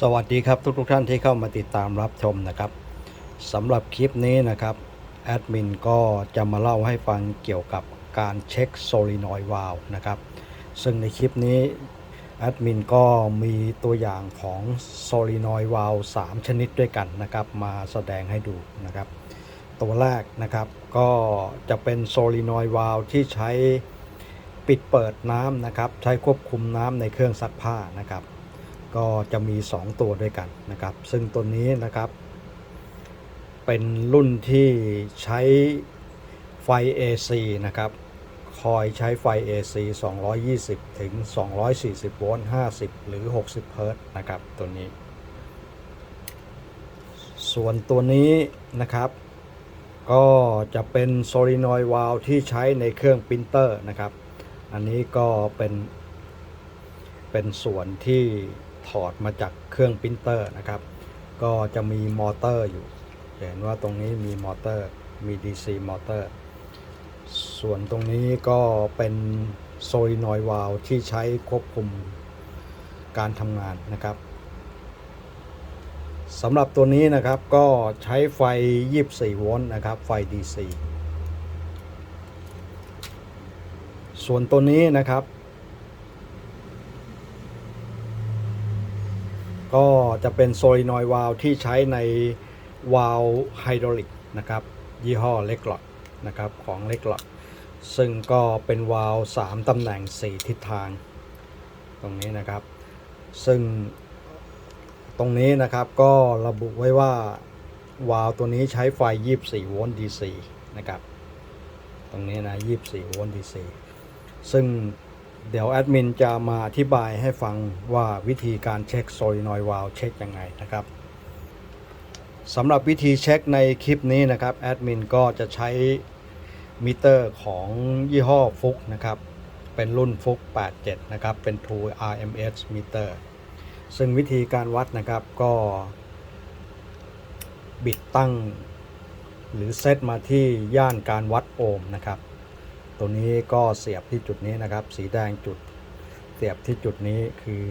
สวัสดีครับทุกทุกท่านที่เข้ามาติดตามรับชมนะครับสำหรับคลิปนี้นะครับแอดมินก็จะมาเล่าให้ฟังเกี่ยวกับการเช็คโซลินอยวาล์นะครับซึ่งในคลิปนี้แอดมินก็มีตัวอย่างของโซลินอยวาล์3ชนิดด้วยกันนะครับมาแสดงให้ดูนะครับตัวแรกนะครับก็จะเป็นโซลินอยวาล์ที่ใช้ปิดเปิดน้ำนะครับใช้ควบคุมน้ำในเครื่องซักผ้านะครับ ก็จะมี 2 ตัวด้วยกันนะครับ ซึ่งตัวนี้นะครับ เป็นรุ่นที่ใช้ไฟ AC นะครับ คอยใช้ไฟ AC 220 ถึง 240 โวลต์ 50 หรือ 60 เฮิร์ตนะครับ ตัวนี้ ส่วนตัวนี้นะครับ ก็จะเป็นโซลินอยวาลที่ใช้ในเครื่องปรินเตอร์นะครับ อันนี้ก็เป็นเป็นส่วนที่ ถอดมาจากเครื่องปรินเตอร์นะครับ ก็จะมีมอเตอร์อยู่ เห็นว่าตรงนี้มีมอเตอร์ มี DC มอเตอร์ ส่วนตรงนี้ก็เป็นโซลินอยวาลที่ใช้ควบคุมการทำงานนะครับสำหรับตัวนี้นะครับก็ใช้ไฟ 24 โวลต์นะครับ ไฟ DC ส่วนตัวนี้นะครับ ก็จะเป็นโซลินอยวาลที่ใช้ในวาลไฮดรอลิกนะครับ ยี่ห้อเล็กหลอดนะครับของเล็กหลอดซึ่งก็เป็นวาล3ตำแหน่ง 4 ทิศทาง ตรงนี้นะครับ ซึ่งตรงนี้นะครับก็ระบุไว้ว่าวาลตัวนี้ใช้ไฟ 24 โวลต์ DC นะครับ ตรงนี้นะ 24 โวลต์ DC ซึ่ง เดี๋ยวแอดมินจะมาอธิบายให้ฟังว่าวิธีการเช็คโซลินอยวาลเช็คยังไงนะครับสำหรับวิธีเช็คในคลิปนี้นะครับแอดมินก็จะใช้มิเตอร์ของยี่ห้อฟุกนะครับเป็นรุ่นฟุก87 นะครับ เป็น True RMS มิเตอร์ซึ่งวิธีการวัดนะครับก็บิดตั้งหรือเซตมาที่ย่านการวัดโอห์มนะครับ ตัวนี้ก็เสียบที่จุดนี้นะครับ สีแดงจุดเสียบที่จุดนี้คือ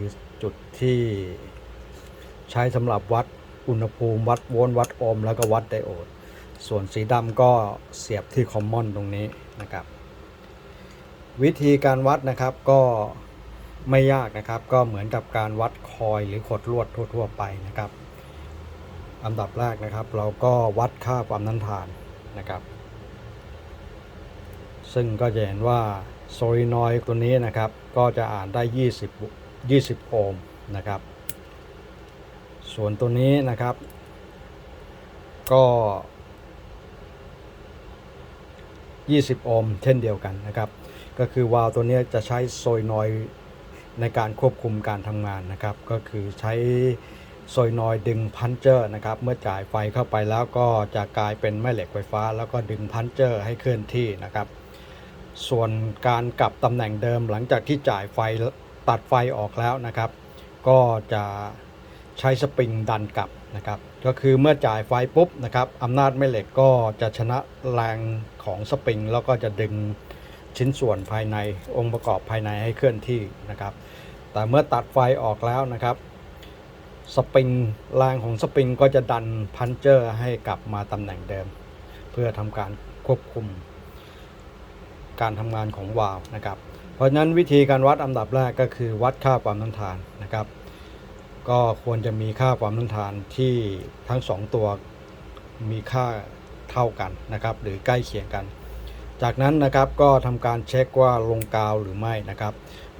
จุดที่ใช้สำหรับวัดอุณหภูมิวัดโวลต์วัดโอห์มแล้วก็วัดไดโอด ส่วนสีดำก็เสียบที่คอมมอนตรงนี้นะครับ วิธีการวัดนะครับก็ไม่ยากนะครับ ก็เหมือนกับการวัดคอยหรือขดลวดทั่ว ๆ ไปนะครับอันดับแรกนะครับ เราก็วัดค่าความน้ำทานนะครับ ซึ่งก็จะเห็นว่าโซลินอยตัวนี้นะครับ ก็จะอ่านได้ 20 20 โอห์มนะครับ ส่วนตัวนี้นะครับ ก็ 20 โอห์มเช่นเดียวกันนะครับ ก็คือวาล์วตัวนี้จะใช้โซลินอยในการควบคุมการทำงานนะครับ ก็คือใช้โซลินอยด์ดึงพันเจอร์นะครับ เมื่อจ่ายไฟเข้าไปแล้วก็จะกลายเป็นแม่เหล็กไฟฟ้า แล้วก็ดึงพันเจอร์ให้เคลื่อนที่นะครับ ส่วนการกลับตำแหน่งเดิมหลังจากที่จ่ายไฟตัดไฟออกแล้วนะครับ ก็จะใช้สปริงดันกลับนะครับ ก็คือเมื่อจ่ายไฟปุ๊บนะครับอำนาจแม่เหล็กก็จะชนะแรงของสปริง แล้วก็จะดึงชิ้นส่วนภายในองค์ประกอบภายในให้เคลื่อนที่นะครับ แต่เมื่อตัดไฟออกแล้วนะครับสปริงแรงของสปริงก็จะดันพันเจอร์ให้กลับมาตำแหน่งเดิม เพื่อทำการควบคุม การทำงานของวาล์วนะครับ เพราะฉะนั้นวิธีการวัดอันดับแรกก็คือวัดค่าความต้านทานนะครับ ก็ควรจะมีค่าความต้านทานที่ทั้ง 2 ตัวมีค่าเท่ากันนะครับ หรือใกล้เคียงกัน จากนั้นนะครับก็ทำการเช็คว่าลงกาวหรือไม่นะครับ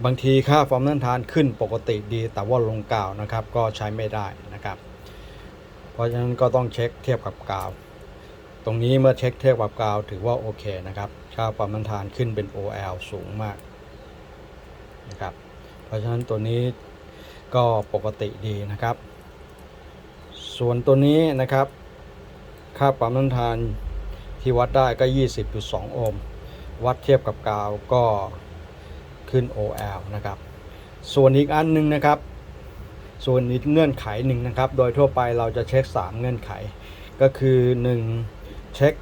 บางทีค่าความต้านทานขึ้นปกติดี แต่ว่าลงกาวนะครับก็ใช้ไม่ได้นะครับ เพราะฉะนั้นก็ต้องเช็คเทียบกับกาว ตรงนี้เมื่อเช็คเทียบกับกาวถือว่าโอเคนะครับ ค่าความต้านทานขึ้นเป็น OL สูงมากนะครับ เพราะฉะนั้นตัวนี้ก็ปกติดีนะครับ ส่วนตัวนี้นะครับ ค่าความต้านทานที่วัดได้ก็ 20.2 โอห์ม วัดเทียบกับกาวก็ขึ้น OL นะครับ ส่วนอีกอันหนึงนะครับ ส่วนอีกเงื่อนไขหนึ่งนะครับ โดยทั่วไปเราจะเช็ค 3 เงื่อนไข ก็คือ 1. เช็ค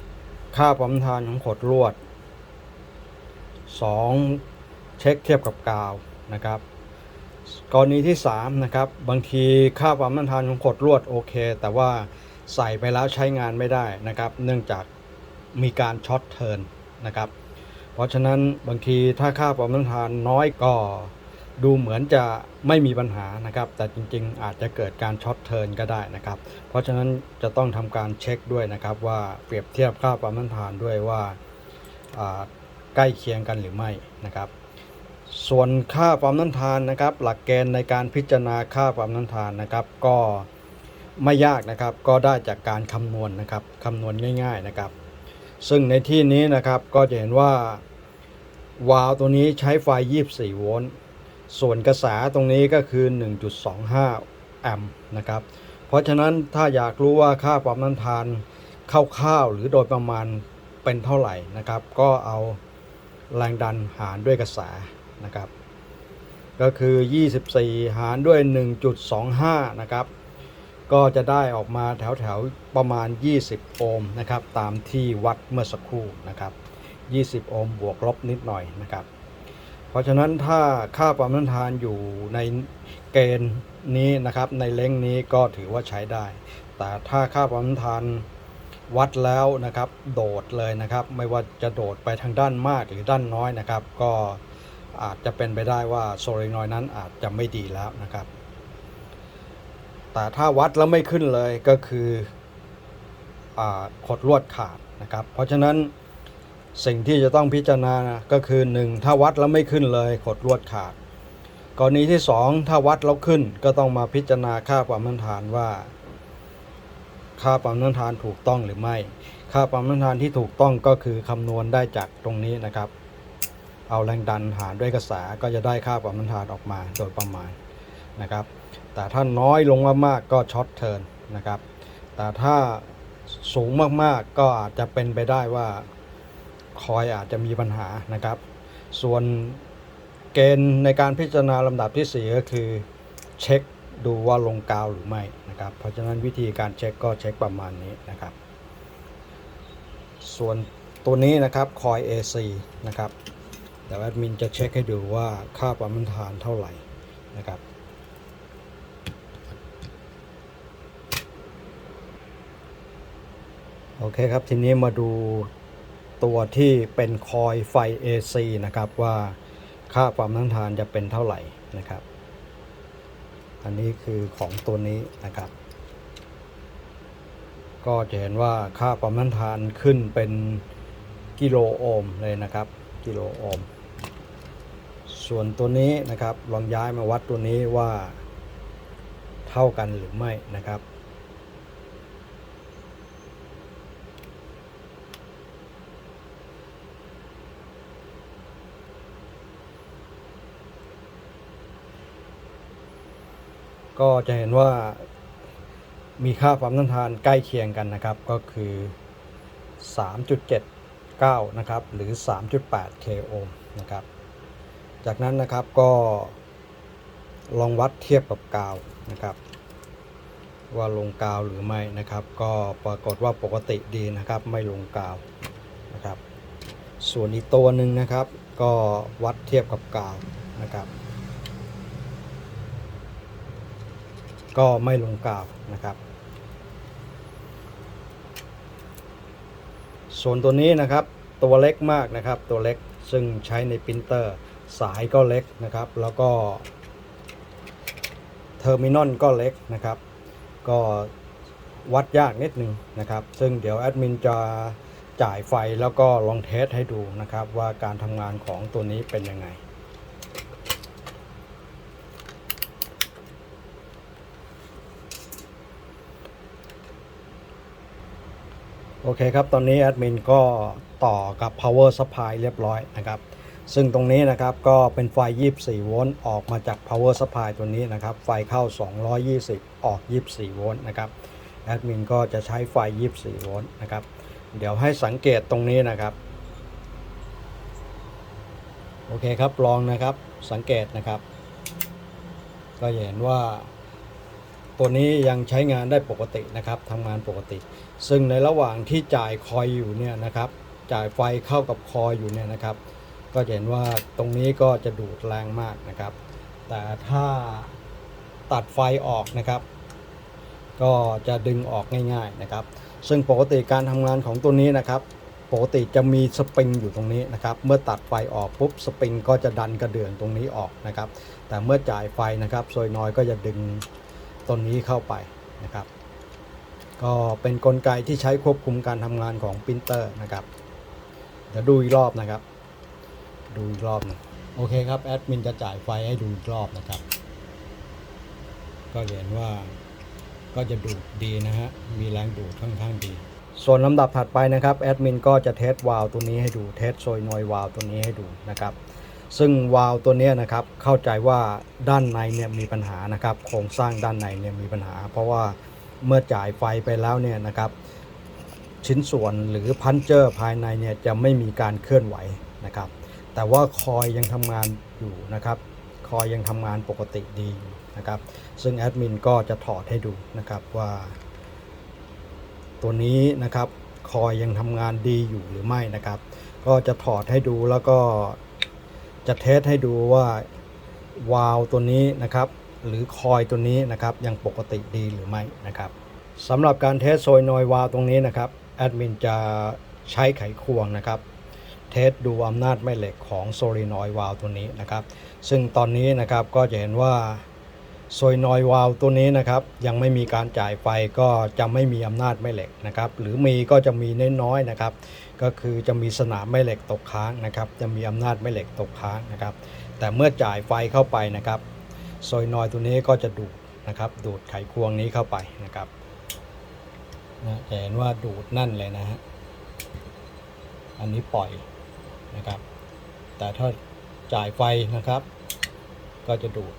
ค่าความต้านทานของขดลวด 2. เช็คเทียบกับกาวนะครับ กรณีที่3นะครับบางทีค่าความต้านทานของขดลวดโอเค แต่ว่าใส่ไปแล้วใช้งานไม่ได้นะครับ เนื่องจากมีการช็อตเทิร์นนะครับ เพราะฉะนั้นบางทีถ้าค่าความต้านทานน้อยก็ ดูเหมือนจะไม่มีปัญหานะครับ แต่จริงๆ อาจจะเกิดการช็อตเทิร์นก็ได้นะครับ เพราะฉะนั้นจะต้องทำการเช็คด้วยนะครับว่าเปรียบเทียบค่าความต้านทานด้วยว่าใกล้เคียงกันหรือไม่นะครับ ส่วนค่าความต้านทานนะครับ หลักเกณฑ์ในการพิจารณาค่าความต้านทานนะครับ ก็ไม่ยากนะครับ ก็ได้จากการคำนวณนะครับคำนวณง่าย ๆนะครับ ซึ่งในที่นี้นะครับก็จะเห็นว่าวาล์วตัวนี้ใช้ไฟ 24 โวลต์ ส่วนกระแสตรงนี้ก็คือ 1.25 แอมป์นะครับ เพราะฉะนั้นถ้าอยากรู้ว่าค่าความต้านทานคร่าวๆหรือโดยประมาณเป็นเท่าไหร่นะครับ ก็เอาแรงดันหารด้วยกระแสนะครับ ก็คือ 24 หารด้วย 1.25 นะครับ ก็จะได้ออกมาแถวๆประมาณ 20 โอห์มนะครับ ตามที่วัดเมื่อสักครู่นะครับ 20 โอห์มบวกลบนิดหน่อยนะครับ ราะฉะนั้นถ้าค่าความต้านทานอยู่ในเกณฑ์นี้นะครับ ในเล้งนี้ก็ถือว่าใช้ได้ แต่ถ้าค่าความต้านทานวัดแล้วนะครับ โดดเลยนะครับ ไม่ว่าจะโดดไปทางด้านมากหรือด้านน้อยนะครับ ก็อาจจะเป็นไปได้ว่าโซลินอยนั้นอาจจะไม่ดีแล้วนะครับ แต่ถ้าวัดแล้วไม่ขึ้นเลยก็คืออขดลวดขาดนะครับ เพราะฉะนั้น สิ่งที่จะต้องพิจารณาก็คือ 1 ถ้าวัดแล้วไม่ขึ้นเลยขดลวดขาด กรณีที่ 2 ถ้าวัดแล้วขึ้นก็ต้องมาพิจารณาค่าความต้านทานว่า ค่าความต้านทานถูกต้องหรือไม่ ค่าความต้านทานที่ถูกต้องก็คือคำนวณได้จากตรงนี้นะครับ เอาแรงดันหารด้วยกระแสก็จะได้ค่าความต้านทานออกมาโดยประมาณนะครับ แต่ถ้าน้อยลงมากๆก็ช็อตเทิร์นนะครับ แต่ถ้าสูงมากๆก็อาจจะเป็นไปได้ว่า คอยอาจจะมีปัญหานะครับ ส่วนเกณฑ์ในการพิจารณาลำดับที่ 4 ก็คือ เช็คดูว่าลงกาวหรือไม่นะครับ เพราะฉะนั้นวิธีการเช็คก็เช็คประมาณนี้นะครับ ส่วนตัวนี้นะครับคอย AC นะครับเดี๋ยวแอดมินจะเช็คให้ดูว่าค่าความต้านทานเท่าไหร่นะครับโอเคครับ ทีนี้มาดู ตัวที่เป็นคอยไฟ AC นะครับว่าค่าความต้านทานจะเป็นเท่าไหร่นะครับ อันนี้คือของตัวนี้นะครับ ก็จะเห็นว่าค่าความต้านทานขึ้นเป็นกิโลโอห์มเลยนะครับ กิโลโอห์มส่วนตัวนี้นะครับลองย้ายมาวัดตัวนี้ว่าเท่ากันหรือไม่นะครับ ก็จะเห็นว่ามีค่าความต้านทานใกล้เคียงกันนะครับ ก็คือ 3.79 นะครับ หรือ 3.8 k โอห์มนะครับ จากนั้นนะครับก็ลองวัดเทียบกับกาวนะครับ ว่าลงกาวหรือไม่นะครับ ก็ปรากฏว่าปกติดีนะครับ ไม่ลงกาวนะครับ ส่วนอีกตัวหนึ่งนะครับ ก็วัดเทียบกับกาวนะครับ ก็ไม่ลงกาวนะครับ ส่วนตัวนี้นะครับตัวเล็กมากนะครับ ตัวเล็กซึ่งใช้ในปรินเตอร์ สายก็เล็กนะครับ แล้วก็เทอร์มินอลก็เล็กนะครับ ก็วัดยากนิดนึงนะครับ ซึ่งเดี๋ยวแอดมินจะจ่ายไฟแล้วก็ลองเทสให้ดูนะครับ ว่าการทำงานของตัวนี้เป็นยังไง โอเคครับ ตอนนี้แอดมินก็ต่อกับ power supply เรียบร้อยนะครับ ซึ่งตรงนี้นะครับก็เป็นไฟ 24 โวลต์ออกมาจาก power supply ตัวนี้นะครับ ไฟเข้า 220 ออก 24 โวลต์นะครับ แอดมินก็จะใช้ไฟ 24 โวลต์นะครับ เดี๋ยวให้สังเกตตรงนี้นะครับ โอเคครับ ลองนะครับ สังเกตนะครับ ก็เห็นว่า ตัวนี้ยังใช้งานได้ปกตินะครับทำงานปกติ ซึ่งในระหว่างที่จ่ายคอยอยู่เนี่ยนะครับ จ่ายไฟเข้ากับคอยอยู่เนี่ยนะครับ ก็จะเห็นว่าตรงนี้ก็จะดูดแรงมากนะครับ แต่ถ้าตัดไฟออกนะครับ ก็จะดึงออกง่าย ๆนะครับ ซึ่งปกติการทำงานของตัวนี้นะครับ ปกติจะมีสปริงอยู่ตรงนี้นะครับ เมื่อตัดไฟออกปุ๊บสปริงก็จะดันกระเดื่องตรงนี้ออกนะครับ แต่เมื่อจ่ายไฟนะครับโซยนอยก็จะดึง ต้นนี้เข้าไปนะครับ ก็เป็นนกลไกที่ใช้ควบคุมการทำงานของปรินเตอร์นะครับเดี๋ยวดูอีกรอบนะครับ ดูอีกรอบหนึงโอเคครับแอดมินจะจ่ายไฟให้ดูอีกรอบนะครับ ก็เห็นว่าก็จะดูดดีนะฮะ มีแรงดูดค่อนข้างดี ส่วนลำดับถัดไปนะครับแอดมินก็จะเทสวาล์วตัวนี้ให้ดู เทสโซยนอยวาล์วตัวนี้ให้ดูนะครับ ซึ่งวาล์วตัวนี้นะครับเข้าใจว่าด้านในเนี่ยมีปัญหานะครับโครงสร้างด้านในเนี่ยมีปัญหา เพราะว่าเมื่อจ่ายไฟไปแล้วเนี่ยนะครับ ชิ้นส่วนหรือพันเจอร์ภายในเนี่ยจะไม่มีการเคลื่อนไหวนะครับ แต่ว่าคอยยังทำงานอยู่นะครับคอยยังทำงานปกติดีนะครับ ซึ่งแอดมินก็จะถอดให้ดูนะครับว่า ตัวนี้นะครับคอยยังทำงานดีอยู่หรือไม่นะครับ ก็จะถอดให้ดูแล้วก็ จะเทสให้ดูว่าวาล์วตัวนี้นะครับ หรือคอยตัวนี้นะครับ ยังปกติดีหรือไม่นะครับสำหรับการเทสโซยนอยวาล์วตรงนี้นะครับแอดมินจะใช้ไขควงนะครับ เทสดูอำนาจแม่เหล็กของโซลินอยวาล์วตัวนี้นะครับ ซึ่งตอนนี้นะครับก็จะเห็นว่า โซลินอยวาลตัวนี้นะครับ ยังไม่มีการจ่ายไฟก็จะไม่มีอำนาจแม่เหล็กนะครับ หรือมีก็จะมีน้อยๆนะครับ ก็คือจะมีสนามแม่เหล็กตกค้างนะครับ จะมีอำนาจแม่เหล็กตกค้างนะครับ แต่เมื่อจ่ายไฟเข้าไปนะครับโซลินอยตัวนี้ก็จะดูดนะครับ ดูดไขควงนี้เข้าไปนะครับนะเห็นว่าดูดนั่นเลยนะฮะอันนี้ปล่อยนะครับ แต่ถ้าจ่ายไฟนะครับ ก็จะดูด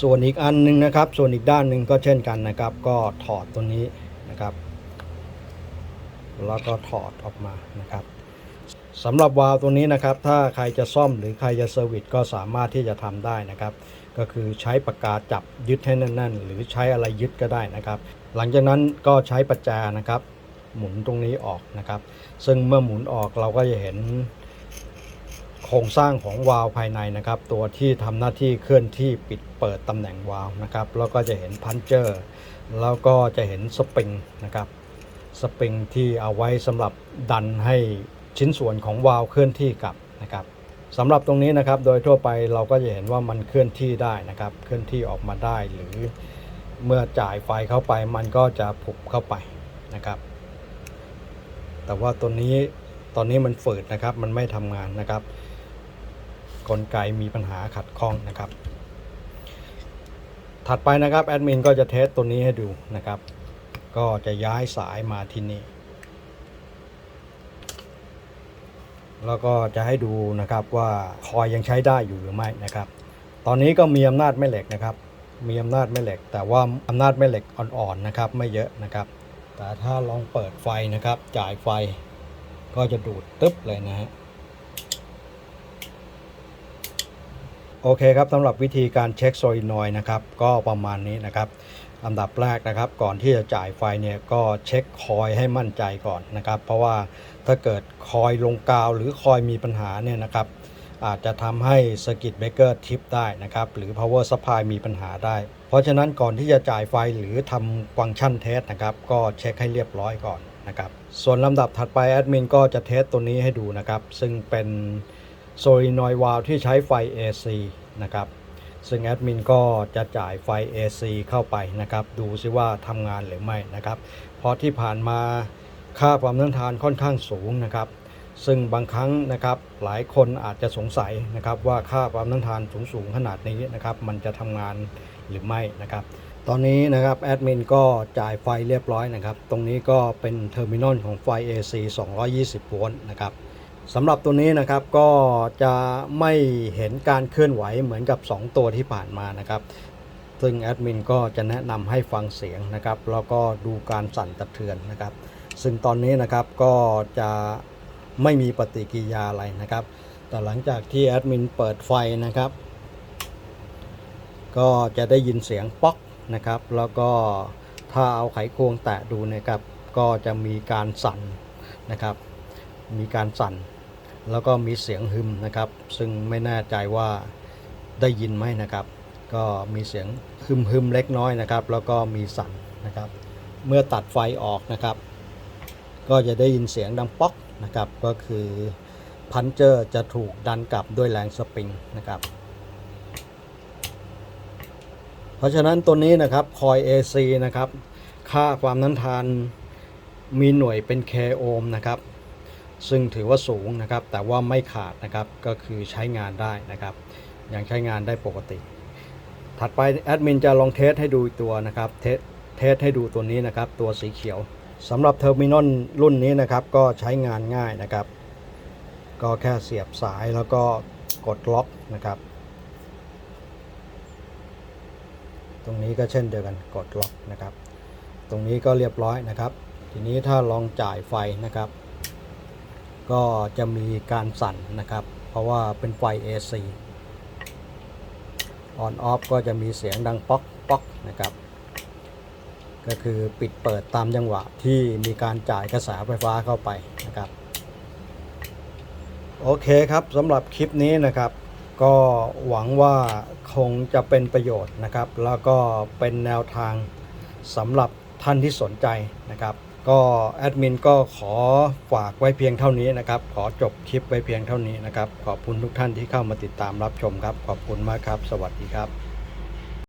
ส่วนอีกอันหนึ่งนะครับ ส่วนอีกด้านหนึ่งก็เช่นกันนะครับ ก็ถอดตัวนี้นะครับ แล้วก็ถอดออกมานะครับสำหรับวาล์วตัวนี้นะครับ ถ้าใครจะซ่อมหรือใครจะเซอร์วิสก็สามารถที่จะทำได้นะครับ ก็คือใช้ปากกาจับยึดให้แน่นๆ หรือใช้อะไรยึดก็ได้นะครับ หลังจากนั้นก็ใช้ประแจนะครับ หมุนตรงนี้ออกนะครับ ซึ่งเมื่อหมุนออกเราก็จะเห็น โครงสร้างของวาล์วภายในนะครับ ตัวที่ทำหน้าที่เคลื่อนที่ปิดเปิดตำแหน่งวาล์วนะครับแล้วก็จะเห็นพันเจอร์แล้วก็จะเห็นสปริงนะครับสปริงที่เอาไว้สำหรับดันให้ชิ้นส่วนของวาล์วเคลื่อนที่กลับนะครับสำหรับตรงนี้นะครับโดยทั่วไปเราก็จะเห็นว่ามันเคลื่อนที่ได้นะครับ เคลื่อนที่ออกมาได้หรือเมื่อจ่ายไฟเข้าไปมันก็จะผุบเข้าไปนะครับ แต่ว่าตัวนี้ตอนนี้มันฝืดนะครับมันไม่ทำงานนะครับ กลไกมีปัญหาขัดข้องนะครับ ถัดไปนะครับแอดมินก็จะเทสตัวนี้ให้ดูนะครับ ก็จะย้ายสายมาที่นี่แล้วก็จะให้ดูนะครับว่าคอยยังใช้ได้อยู่หรือไม่นะครับ ตอนนี้ก็มีอำนาจแม่เหล็กนะครับ มีอำนาจแม่เหล็ก แต่ว่าอำนาจแม่เหล็กอ่อนๆนะครับ ไม่เยอะนะครับ แต่ถ้าลองเปิดไฟนะครับ จ่ายไฟก็จะดูดตึ๊บเลยนะฮะ โอเคครับสำหรับวิธีการเช็คโซลินอยด์นะครับก็ประมาณนี้นะครับอันดับแรกนะครับก่อนที่จะจ่ายไฟเนี่ยก็เช็คคอยให้มั่นใจก่อนนะครับ เพราะว่าถ้าเกิดคอยลงกาวหรือคอยมีปัญหาเนี่ยนะครับอาจจะทำให้สกิตเบเกอร์ทิปได้นะครับหรือ power supply มีปัญหาได้ เพราะฉะนั้นก่อนที่จะจ่ายไฟหรือทำฟังก์ชันเทสนะครับก็เช็คให้เรียบร้อยก่อนนะครับส่วนลำดับถัดไปแอดมินก็จะเทสตัวนี้ให้ดูนะครับซึ่งเป็น โซลินอยวาลที่ใช้ไฟ AC นะครับ ซึ่งแอดมินก็จะจ่ายไฟ AC เข้าไปนะครับ ดูซิว่าทำงานหรือไม่นะครับ เพราะที่ผ่านมาค่าความต้านทานค่อนข้างสูงนะครับ ซึ่งบางครั้งนะครับหลายคนอาจจะสงสัยนะครับว่าค่าความต้านทานสูงสูงขนาดนี้นะครับมันจะทำงานหรือไม่นะครับตอนนี้นะครับแอดมินก็จ่ายไฟเรียบร้อยนะครับ ตรงนี้ก็เป็นเทอร์มินอลของไฟ AC 220 โวลต์นะครับ สำหรับตัวนี้นะครับก็จะไม่เห็นการเคลื่อนไหวเหมือนกับ 2 ตัวที่ผ่านมานะครับ ซึ่งแอดมินก็จะแนะนำให้ฟังเสียงนะครับแล้วก็ดูการสั่นสะเทือนนะครับ ซึ่งตอนนี้นะครับก็จะไม่มีปฏิกิริยาอะไรนะครับ แต่หลังจากที่แอดมินเปิดไฟนะครับ ก็จะได้ยินเสียงป๊อกนะครับ แล้วก็ถ้าเอาไขควงแตะดูนะครับ ก็จะมีการสั่นนะครับมีการสั่น แล้วก็มีเสียงฮึมนะครับ ซึ่งไม่แน่ใจว่าได้ยินไหมนะครับ ก็มีเสียงฮึมฮึมเล็กน้อยนะครับ แล้วก็มีสั่นนะครับ เมื่อตัดไฟออกนะครับ ก็จะได้ยินเสียงดังป๊อกนะครับ ก็คือพันเจอร์จะถูกดันกลับด้วยแรงสปริงนะครับ เพราะฉะนั้นตัวนี้นะครับคอย AC นะครับ ค่าความนั้นทานมีหน่วยเป็น k โอห์มนะครับ ซึ่งถือว่าสูงนะครับ แต่ว่าไม่ขาดนะครับก็คือใช้งานได้นะครับ ยังใช้งานได้ปกติ ถัดไปแอดมินจะลองเทสให้ดูตัวนะครับ เทสเทสให้ดูตัวนี้นะครับ ตัวสีเขียวสำหรับเทอร์มินอลรุ่นนี้นะครับ ก็ใช้งานง่ายนะครับ ก็แค่เสียบสายแล้วก็กดล็อกนะครับ ตรงนี้ก็เช่นเดียวกันกดล็อกนะครับ ตรงนี้ก็เรียบร้อยนะครับ ทีนี้ถ้าลองจ่ายไฟนะครับ ก็จะมีการสั่นนะครับ เพราะว่าเป็นไฟ AC on off ก็จะมีเสียงดังป๊อกป๊อกนะครับ ก็คือปิดเปิดตามจังหวะที่มีการจ่ายกระแสไฟฟ้าเข้าไปนะครับ โอเคครับสำหรับคลิปนี้นะครับ ก็หวังว่าคงจะเป็นประโยชน์นะครับ แล้วก็เป็นแนวทางสำหรับท่านที่สนใจนะครับ ก็แอดมินก็ขอฝากไว้เพียงเท่านี้นะครับ ขอจบคลิปไว้เพียงเท่านี้นะครับ ขอบคุณทุกท่านที่เข้ามาติดตามรับชมครับ ขอบคุณมากครับ สวัสดีครับ